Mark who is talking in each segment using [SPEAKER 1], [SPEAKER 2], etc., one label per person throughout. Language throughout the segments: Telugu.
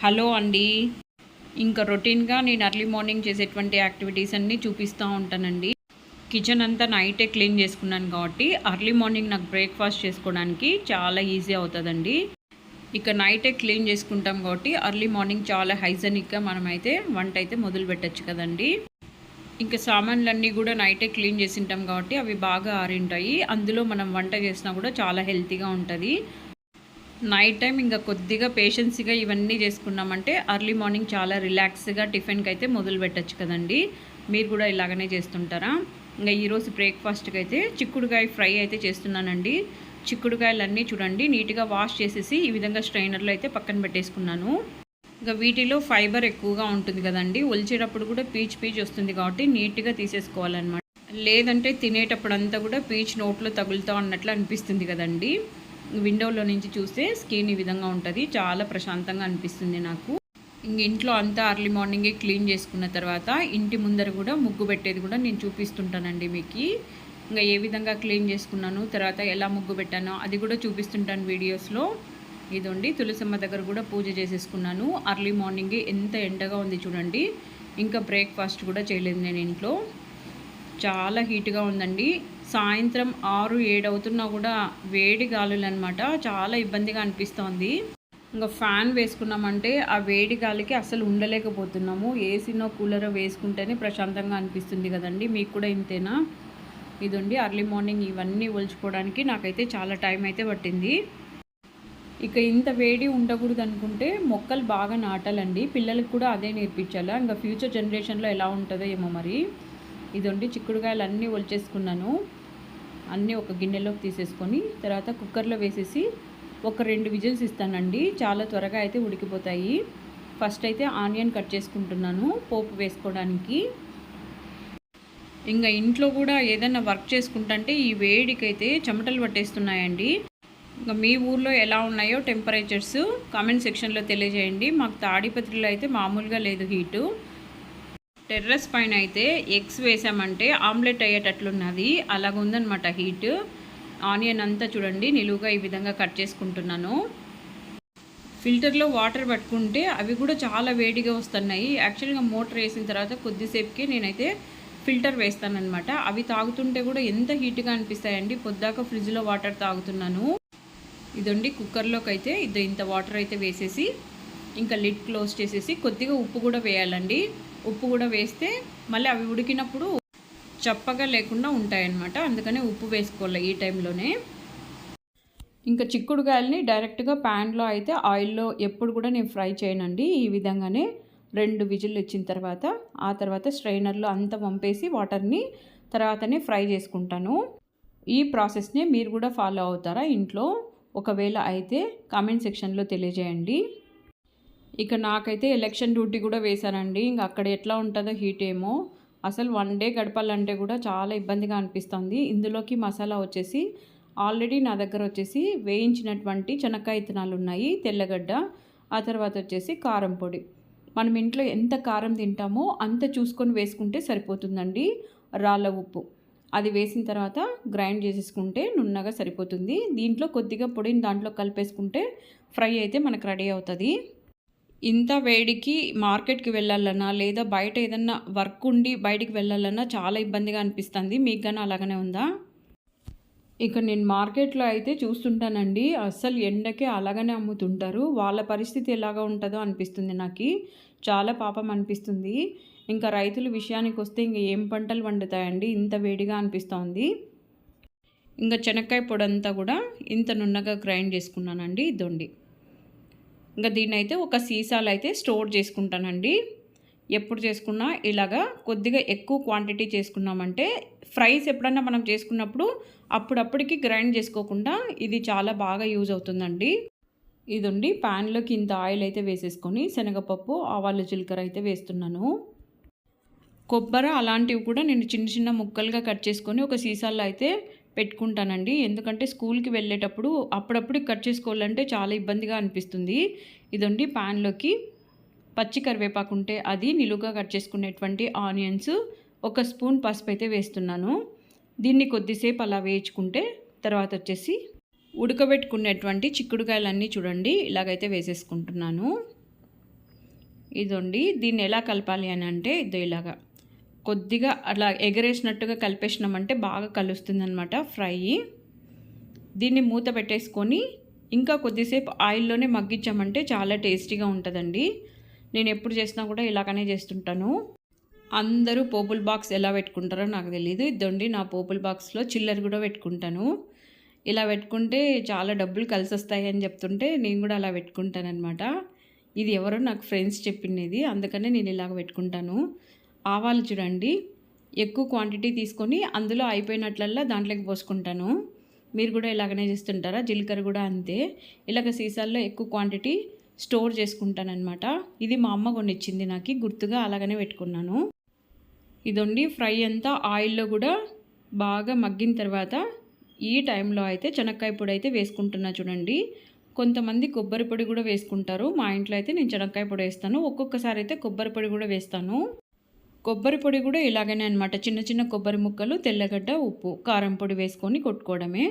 [SPEAKER 1] హలో అండి. ఇంకా రొటీన్గా నేను అర్లీ మార్నింగ్ చేసేటువంటి యాక్టివిటీస్ అన్నీ చూపిస్తూ ఉంటానండి. కిచెన్ అంతా నైటే క్లీన్ చేసుకున్నాను కాబట్టి అర్లీ మార్నింగ్ నాకు బ్రేక్ఫాస్ట్ చేసుకోవడానికి చాలా ఈజీ అవుతుందండి. ఇక నైటే క్లీన్ చేసుకుంటాం కాబట్టి అర్లీ మార్నింగ్ చాలా హైజెనిక్గా మనమైతే వంట అయితే మొదలు పెట్టచ్చు కదండి. ఇంకా సామాన్లన్నీ కూడా నైటే క్లీన్ చేసి ఉంటాం కాబట్టి అవి బాగా ఆరింటాయి. అందులో మనం వంట చేసినా కూడా చాలా హెల్తీగా ఉంటుంది. నైట్ టైం ఇంకా కొద్దిగా పేషెన్సీగా ఇవన్నీ చేసుకున్నామంటే అర్లీ మార్నింగ్ చాలా రిలాక్స్గా టిఫిన్కి అయితే మొదలు పెట్టచ్చు కదండి. మీరు కూడా ఇలాగనే చేస్తుంటారా? ఇంకా ఈరోజు బ్రేక్ఫాస్ట్కి అయితే చిక్కుడుకాయ ఫ్రై అయితే చేస్తున్నానండి. చిక్కుడుకాయలన్నీ చూడండి నీట్గా వాష్ చేసేసి ఈ విధంగా స్ట్రైనర్లో అయితే పక్కన పెట్టేసుకున్నాను. ఇంకా వీటిలో ఫైబర్ ఎక్కువగా ఉంటుంది కదండి. ఒలిచేటప్పుడు కూడా పీచ్ పీచ్ వస్తుంది కాబట్టి నీట్గా తీసేసుకోవాలన్నమాట. లేదంటే తినేటప్పుడు అంతా కూడా పీచ్ నోట్లో తగులుతా ఉన్నట్లు అనిపిస్తుంది కదండి. విండోలో నుంచి చూస్తే స్కిన్ ఈ విధంగా ఉంటుంది. చాలా ప్రశాంతంగా అనిపిస్తుంది నాకు. ఇంక ఇంట్లో అంతా అర్లీ మార్నింగే క్లీన్ చేసుకున్న తర్వాత ఇంటి ముందర కూడా ముగ్గు పెట్టేది కూడా నేను చూపిస్తుంటానండి మీకు. ఇంకా ఏ విధంగా క్లీన్ చేసుకున్నాను తర్వాత ఎలా ముగ్గు పెట్టానో అది కూడా చూపిస్తుంటాను వీడియోస్లో. ఇదండి తులసమ్మ దగ్గర కూడా పూజ చేసేసుకున్నాను. అర్లీ మార్నింగే ఎంత ఎండగా ఉంది చూడండి. ఇంకా బ్రేక్ఫాస్ట్ కూడా చేయలేదు నేను ఇంట్లో. చాలా హీట్గా ఉందండి. సాయంత్రం ఆరు ఏడు అవుతున్నా కూడా వేడి గాలులు అనమాట చాలా ఇబ్బందిగా అనిపిస్తోంది. ఇంకా ఫ్యాన్ వేసుకున్నామంటే ఆ వేడి గాలికి అసలు ఉండలేకపోతున్నాము. ఏసీనో కూలరో వేసుకుంటేనే ప్రశాంతంగా అనిపిస్తుంది కదండి. మీకు కూడా ఇంతేనా? ఇదండి అర్లీ మార్నింగ్ ఇవన్నీ ఒలుచుకోవడానికి నాకైతే చాలా టైం అయితే పట్టింది. ఇక ఇంత వేడి ఉండకూడదు అనుకుంటే మొక్కలు బాగా నాటాలండి. పిల్లలకు కూడా అదే నేర్పించాలా? ఇంకా ఫ్యూచర్ జనరేషన్లో ఎలా ఉంటుందో ఏమో మరి. ఇదండి చిక్కుడుకాయలు అన్నీ ఒలిచేసుకున్నాను. అన్నీ ఒక గిన్నెలోకి తీసేసుకొని తర్వాత కుక్కర్లో వేసేసి ఒక రెండు విజిల్స్ ఇస్తానండి. చాలా త్వరగా అయితే ఉడికిపోతాయి. ఫస్ట్ అయితే ఆనియన్ కట్ చేసుకుంటున్నాను పోపు వేసుకోవడానికి. ఇంకా ఇంట్లో కూడా ఏదైనా వర్క్ చేసుకుంటుంటే ఈ వేడికైతే చెమటలు పట్టేస్తున్నాయండి. ఇంకా మీ ఊర్లో ఎలా ఉన్నాయో టెంపరేచర్స్ కామెంట్ సెక్షన్లో తెలియజేయండి. మాకు తాడిపత్రిలో అయితే మామూలుగా లేదు హీటు. టెర్రస్ పైన అయితే ఎగ్స్ వేసామంటే ఆమ్లెట్ అయ్యేటట్లున్నది. అలాగుందనమాట హీట్. ఆనియన్ అంతా చూడండి నిలువుగా ఈ విధంగా కట్ చేసుకుంటున్నాను. ఫిల్టర్లో వాటర్ పట్టుకుంటే అవి కూడా చాలా వేడిగా వస్తున్నాయి. యాక్చువల్గా మోటార్ వేసిన తర్వాత కొద్దిసేపుకి నేనైతే ఫిల్టర్ వేస్తానమాట అవి తాగుతుంటే కూడా ఎంత హీట్గా అనిపిస్తాయండి. పొద్దాక ఫ్రిడ్జ్లో వాటర్ తాగుతున్నాను. ఇదండి కుక్కర్లోకి అయితే ఇది ఇంత వాటర్ అయితే వేసేసి ఇంకా లిడ్ క్లోజ్ చేసేసి కొద్దిగా ఉప్పు కూడా వేయాలండి. ఉప్పు కూడా వేస్తే మళ్ళీ అవి ఉడికినప్పుడు చప్పగా లేకుండా ఉంటాయన్నమాట. అందుకనే ఉప్పు వేసుకోవాలి ఈ టైంలోనే. ఇంకా చిక్కుడుకాయలని డైరెక్ట్గా ప్యాన్లో అయితే ఆయిల్లో ఎప్పుడు కూడా నేను ఫ్రై చేయనండి. ఈ విధంగానే రెండు విజిల్లు ఇచ్చిన తర్వాత ఆ తర్వాత స్ట్రైనర్లో అంతా పంపేసి వాటర్ని తర్వాతనే ఫ్రై చేసుకుంటాను. ఈ ప్రాసెస్నే మీరు కూడా ఫాలో అవుతారా ఇంట్లో? ఒకవేళ అయితే కామెంట్ సెక్షన్లో తెలియజేయండి. ఇక నాకైతే ఎలక్షన్ డ్యూటీ కూడా వేశానండి. ఇంక అక్కడ ఎట్లా ఉంటుందో హీట్ ఏమో. అసలు వన్ డే గడపాలంటే కూడా చాలా ఇబ్బందిగా అనిపిస్తుంది. ఇందులోకి మసాలా వచ్చేసి ఆల్రెడీ నా దగ్గర వచ్చేసి వేయించినటువంటి చెనక్కాయ ఇత్తనాలు ఉన్నాయి తెల్లగడ్డ ఆ తర్వాత వచ్చేసి కారం పొడి. మనం ఇంట్లో ఎంత కారం తింటామో అంత చూసుకొని వేసుకుంటే సరిపోతుందండి రాళ్ళ ఉప్పు. అది వేసిన తర్వాత గ్రైండ్ చేసేసుకుంటే నున్నగా సరిపోతుంది. దీంట్లో కొద్దిగా పొడిని దాంట్లో కలిపేసుకుంటే ఫ్రై అయితే మనకు రెడీ అవుతుంది. ఇంత వేడికి మార్కెట్కి వెళ్ళాలన్నా లేదా బయట ఏదన్నా వర్క్ ఉండి బయటికి వెళ్ళాలన్నా చాలా ఇబ్బందిగా అనిపిస్తుంది. మీకు కానీ అలాగనే ఉందా? ఇక నేను మార్కెట్లో అయితే చూస్తుంటానండి. అస్సలు ఎండకే అలాగనే అమ్ముతుంటారు. వాళ్ళ పరిస్థితి ఎలాగ ఉంటుందో అనిపిస్తుంది నాకు. చాలా పాపం అనిపిస్తుంది. ఇంకా రైతుల విషయానికి వస్తే ఇంక ఏం పంటలు వండుతాయండి ఇంత వేడిగా అనిపిస్తోంది. ఇంకా చెనక్కాయ పొడంతా కూడా ఇంత నున్నగా గ్రైండ్ చేసుకున్నానండి. దొండి ఇంకా దీన్ని అయితే ఒక సీసాలు అయితే స్టోర్ చేసుకుంటానండి. ఎప్పుడు చేసుకున్నా ఇలాగా కొద్దిగా ఎక్కువ క్వాంటిటీ చేసుకున్నామంటే ఫ్రైస్ ఎప్పుడన్నా మనం చేసుకున్నప్పుడు అప్పుడప్పటికి గ్రైండ్ చేసుకోకుండా ఇది చాలా బాగా యూజ్ అవుతుందండి. ఇది ప్యాన్లోకి ఇంత ఆయిల్ అయితే వేసేసుకొని శనగపప్పు ఆవాలు జీలకర్ర అయితే వేస్తున్నాను. కొబ్బరి అలాంటివి కూడా నేను చిన్న చిన్న ముక్కలుగా కట్ చేసుకొని ఒక సీసాల్లో అయితే పెట్టుకుంటానండి. ఎందుకంటే స్కూల్కి వెళ్ళేటప్పుడు అప్పుడప్పుడు కట్ చేసుకోవాలంటే చాలా ఇబ్బందిగా అనిపిస్తుంది. ఇదండి ప్యాన్లోకి పచ్చి కరివేపాకు ఉంటే అది నిలువుగా కట్ చేసుకునేటువంటి ఆనియన్స్ ఒక స్పూన్ పసుపు అయితే వేస్తున్నాను. దీన్ని కొద్దిసేపు అలా వేయించుకుంటే తర్వాత వచ్చేసి ఉడకబెట్టుకునేటువంటి చిక్కుడుకాయలన్నీ చూడండి ఇలాగైతే వేసేసుకుంటున్నాను. ఇదండి దీన్ని ఎలా కలపాలి అని అంటే ఇదో ఇలాగా. కొద్దిగా అలా ఎగరేసినట్టుగా కలిపేసినామంటే బాగా కలుస్తుంది అనమాట ఫ్రై. దీన్ని మూత పెట్టేసుకొని ఇంకా కొద్దిసేపు ఆయిల్లోనే మగ్గించామంటే చాలా టేస్టీగా ఉంటుందండి. నేను ఎప్పుడు చేసినా కూడా ఇలాగనే చేస్తుంటాను. అందరూ పోపుల్ బాక్స్ ఎలా పెట్టుకుంటారో నాకు తెలియదు ఇదండి నా పోపుల్ బాక్స్లో చిల్లర కూడా పెట్టుకుంటాను. ఇలా పెట్టుకుంటే చాలా డబ్బులు కలిసి వస్తాయి అని చెప్తుంటే నేను కూడా అలా పెట్టుకుంటాను అనమాట ఇది ఎవరో నాకు ఫ్రెండ్స్ చెప్పినది అందుకనే నేను ఇలాగ పెట్టుకుంటాను. ఆవాలు చూడండి. ఎక్కువ క్వాంటిటీ తీసుకొని అందులో అయిపోయినట్లల్లా దాంట్లోకి పోసుకుంటాను. మీరు కూడా ఇలాగనే చేస్తుంటారా? జీలకర్ర కూడా అంతే. ఇలాగ సీసాల్లో ఎక్కువ క్వాంటిటీ స్టోర్ చేసుకుంటానమాట ఇది మా అమ్మ కొనిచ్చింది నాకు. గుర్తుగా అలాగనే పెట్టుకున్నాను. ఇదండి. ఫ్రై అంతా ఆయిల్లో కూడా బాగా మగ్గిన తర్వాత ఈ టైంలో అయితే చెనక్కాయ పొడి అయితే వేసుకుంటున్నా చూడండి. కొంతమంది కొబ్బరి పొడి కూడా వేసుకుంటారు. మా ఇంట్లో అయితే నేను చెనక్కాయ పొడి వేస్తాను. ఒక్కొక్కసారి అయితే కొబ్బరి పొడి కూడా వేస్తాను. కొబ్బరి పొడి కూడా ఇలాగనే అనమాట చిన్న చిన్న కొబ్బరి ముక్కలు తెల్లగడ్డ ఉప్పు కారం పొడి వేసుకొని కొట్టుకోవడమే.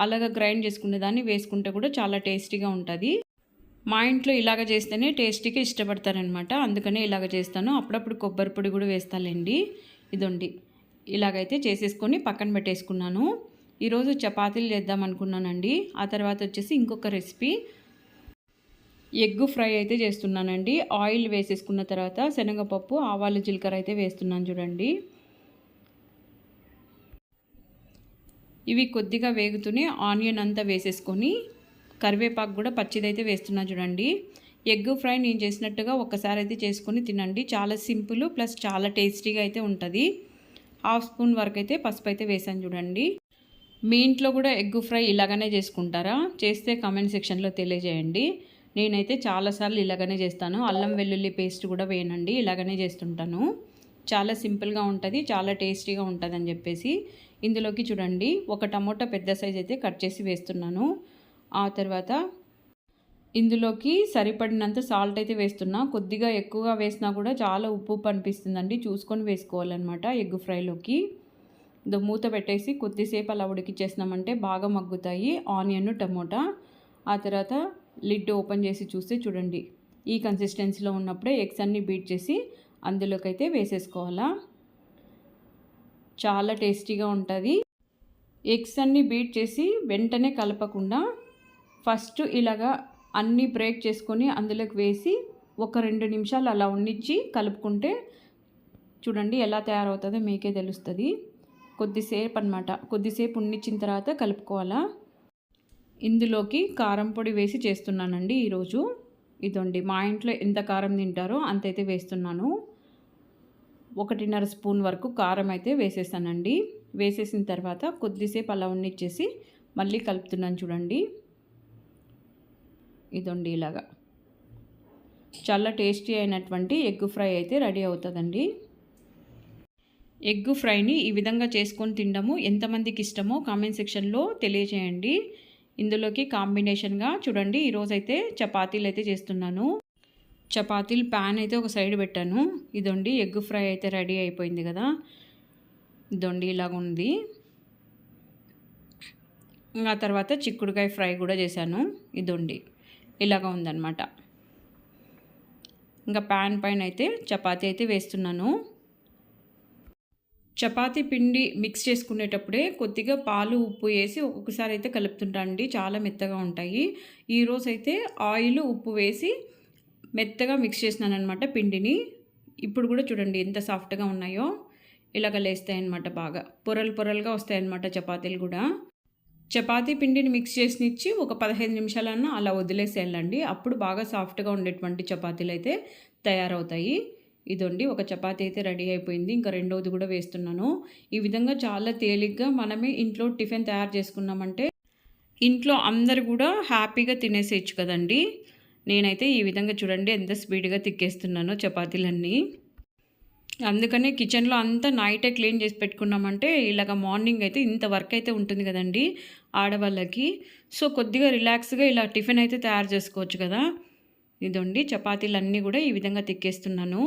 [SPEAKER 1] అలాగా గ్రైండ్ చేసుకునే దాన్ని వేసుకుంటే కూడా చాలా టేస్టీగా ఉంటుంది. మా ఇంట్లో ఇలాగ చేస్తేనే టేస్టీగా ఇష్టపడతారనమాట అందుకనే ఇలాగ చేస్తాను. అప్పుడప్పుడు కొబ్బరి పొడి కూడా వేస్తాలేండి. ఇదండి. ఇలాగైతే చేసేసుకొని పక్కన పెట్టేసుకున్నాను. ఈరోజు చపాతీలు చేద్దాం అనుకున్నానండి ఆ తర్వాత వచ్చేసి ఇంకొక రెసిపీ. ఎగ్ ఫ్రై అయితే చేస్తున్నానండి. ఆయిల్ వేసేసుకున్న తర్వాత శనగపప్పు ఆవాలు జీలకర్ర అయితే వేస్తున్నాను చూడండి. ఇవి కొద్దిగా వేగుతూనే ఆనియన్ అంతా వేసేసుకొని కరివేపాకు కూడా పచ్చిదైతే వేస్తున్నా చూడండి. ఎగ్ ఫ్రై నేను చేసినట్టుగా ఒక్కసారి అయితే చేసుకొని తినండి. చాలా సింపుల్ ప్లస్ చాలా టేస్టీగా అయితే ఉంటుంది. హాఫ్ స్పూన్ వరకు అయితే పసుపు అయితే వేసాను చూడండి. మీ ఇంట్లో కూడా ఎగ్ ఫ్రై ఇలాగనే చేసుకుంటారా? చేస్తే కామెంట్ సెక్షన్లో తెలియజేయండి. నేనైతే చాలాసార్లు ఇలాగనే చేస్తాను. అల్లం వెల్లుల్లి పేస్ట్ కూడా వేయనండి ఇలాగనే చేస్తుంటాను. చాలా సింపుల్గా ఉంటుంది చాలా టేస్టీగా ఉంటుంది అని చెప్పేసి ఇందులోకి చూడండి. ఒక టమోటా పెద్ద సైజ్ అయితే కట్ చేసి వేస్తున్నాను. ఆ తర్వాత ఇందులోకి సరిపడినంత సాల్ట్ అయితే వేస్తున్నా. కొద్దిగా ఎక్కువగా వేసినా కూడా చాలా ఉప్పు ఉప్పు అనిపిస్తుందండి. చూసుకొని వేసుకోవాలన్నమాట ఎగ్ ఫ్రైలోకి. దో మూత పెట్టేసి కొద్దిసేపు అలా ఉడికిచ్చేసినామంటే బాగా మగ్గుతాయి. Onion tomato. ఆ తర్వాత లిడ్ ఓపెన్ చేసి చూస్తే చూడండి. ఈ కన్సిస్టెన్సీలో ఉన్నప్పుడే ఎగ్స్ అన్నీ బీట్ చేసి అందులోకి అయితే వేసేసుకోవాలా? చాలా టేస్టీగా ఉంటుంది. ఎగ్స్ అన్నీ బీట్ చేసి వెంటనే కలపకుండా ఫస్ట్ ఇలాగా అన్నీ బ్రేక్ చేసుకొని అందులోకి వేసి ఒక రెండు నిమిషాలు అలా ఉండించి కలుపుకుంటే చూడండి ఎలా తయారవుతుందో మీకే తెలుస్తుంది. కొద్దిసేపు అనమాట కొద్దిసేపు ఉండిచ్చిన తర్వాత కలుపుకోవాలా? ఇందులోకి కారం పొడి వేసి చేస్తున్నానండి ఈరోజు. ఇదండి మా ఇంట్లో ఎంత కారం తింటారో అంతైతే వేస్తున్నాను. ఒకటిన్నర స్పూన్ వరకు కారం అయితే వేసేసానండి. వేసేసిన తర్వాత కొద్దిసేపు అలా ఉండిచ్చేసి మళ్ళీ కలుపుతున్నాను చూడండి. ఇదండి ఇలాగా. చాలా టేస్టీ అయినటువంటి ఎగ్ ఫ్రై అయితే రెడీ అవుతుందండి. ఎగ్ ఫ్రైని ఈ విధంగా చేసుకొని తినడము ఎంతమందికి ఇష్టమో కామెంట్ సెక్షన్లో తెలియజేయండి ఇందులోకి కాంబినేషన్గా చూడండి ఈరోజైతే చపాతీలు అయితే చేస్తున్నాను. చపాతీలు ప్యాన్ అయితే ఒక సైడ్ పెట్టాను. ఇదండి ఎగ్ ఫ్రై అయితే రెడీ అయిపోయింది కదా. ఇదండి ఇలాగ ఉంది. ఆ తర్వాత చిక్కుడుకాయ ఫ్రై కూడా చేశాను. ఇదండి ఇలాగ ఉందన్నమాట. ఇంకా ప్యాన్ పైన అయితే చపాతీ అయితే వేస్తున్నాను. చపాతీ పిండి మిక్స్ చేసుకునేటప్పుడే కొద్దిగా పాలు ఉప్పు వేసి ఒక్కొక్కసారి అయితే కలుపుతుంటానండి చాలా మెత్తగా ఉంటాయి. ఈరోజు అయితే ఆయిల్ ఉప్పు వేసి మెత్తగా మిక్స్ చేసినాను అనమాట పిండిని. ఇప్పుడు కూడా చూడండి ఎంత సాఫ్ట్గా ఉన్నాయో. ఇలాగ లేస్తాయి అనమాట బాగా. పొరలు పొరలుగా వస్తాయన్నమాట చపాతీలు కూడా. చపాతీ పిండిని మిక్స్ చేసినిచ్చి ఒక పదహైదు నిమిషాలన్నా అలా వదిలేసేయాలండి. అప్పుడు బాగా సాఫ్ట్గా ఉండేటువంటి చపాతీలు అయితే తయారవుతాయి. ఇదండి ఒక చపాతీ అయితే రెడీ అయిపోయింది. ఇంకా రెండవది కూడా వేస్తున్నాను. ఈ విధంగా చాలా తేలిగ్గా మనమే ఇంట్లో టిఫిన్ తయారు చేసుకున్నామంటే ఇంట్లో అందరు కూడా హ్యాపీగా తినేసేయచ్చు కదండి. నేనైతే ఈ విధంగా చూడండి ఎంత స్పీడ్గా తిక్కేస్తున్నానో చపాతీలన్నీ. అందుకనే కిచెన్లో అంతా నైటే క్లీన్ చేసి పెట్టుకున్నామంటే ఇలాగ మార్నింగ్ అయితే ఇంత వర్క్ అయితే ఉంటుంది కదండి ఆడవాళ్ళకి. సో కొద్దిగా రిలాక్స్గా ఇలా టిఫిన్ అయితే తయారు చేసుకోవచ్చు కదా. ఇదండి చపాతీలు అన్నీ కూడా ఈ విధంగా తిక్కేస్తున్నాను.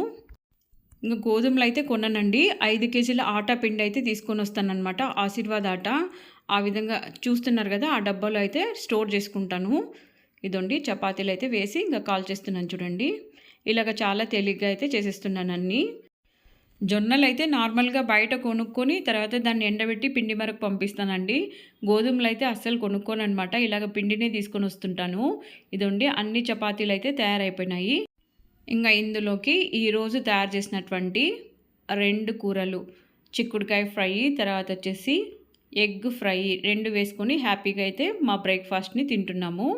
[SPEAKER 1] ఇంకా గోధుమలు అయితే కొన్నానండి. ఐదు కేజీల ఆటా పిండి అయితే తీసుకొని వస్తానమాట ఆశీర్వాద్ ఆట ఆ విధంగా చూస్తున్నారు కదా ఆ డబ్బాలో అయితే స్టోర్ చేసుకుంటాను. ఇదండి చపాతీలు అయితే వేసి ఇంకా కాల్ చేస్తున్నాను చూడండి. ఇలాగ చాలా తేలిగ్గా అయితే చేసేస్తున్నాను అన్నీ జొన్నలు అయితే నార్మల్గా బయట కొనుక్కొని తర్వాత దాన్ని ఎండబెట్టి పిండి మరకు పంపిస్తానండి. గోధుమలు అయితే అస్సలు కొనుక్కోను అనమాట ఇలాగ పిండినే తీసుకొని వస్తుంటాను. ఇదండి అన్ని చపాతీలు అయితే తయారైపోయినాయి. ఇంకా ఇందులోకి ఈరోజు తయారు చేసినటువంటి రెండు కూరలు. చిక్కుడుకాయ ఫ్రై తర్వాత వచ్చేసి ఎగ్ ఫ్రై రెండు వేసుకొని హ్యాపీగా అయితే మా బ్రేక్ఫాస్ట్ని తింటున్నాము.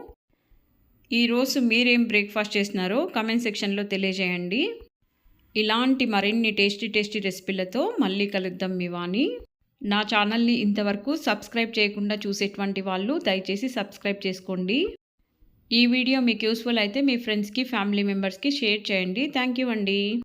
[SPEAKER 1] ఈరోజు మీరేం బ్రేక్ఫాస్ట్ చేసినారో కమెంట్ సెక్షన్లో తెలియజేయండి. ఇలాంటి మరిన్ని టేస్టీ టేస్టీ రెసిపీలతో మళ్ళీ కలుద్దాం మీ వాణి. నా ఛానల్ని ఇంతవరకు సబ్స్క్రైబ్ చేయకుండా చూసేటువంటి వాళ్ళు దయచేసి సబ్స్క్రైబ్ చేసుకోండి. ఈ వీడియో మీకు యూస్ఫుల్ అయితే మీ ఫ్రెండ్స్కి ఫ్యామిలీ మెంబర్స్కి షేర్ చేయండి. థ్యాంక్ యూ అండి.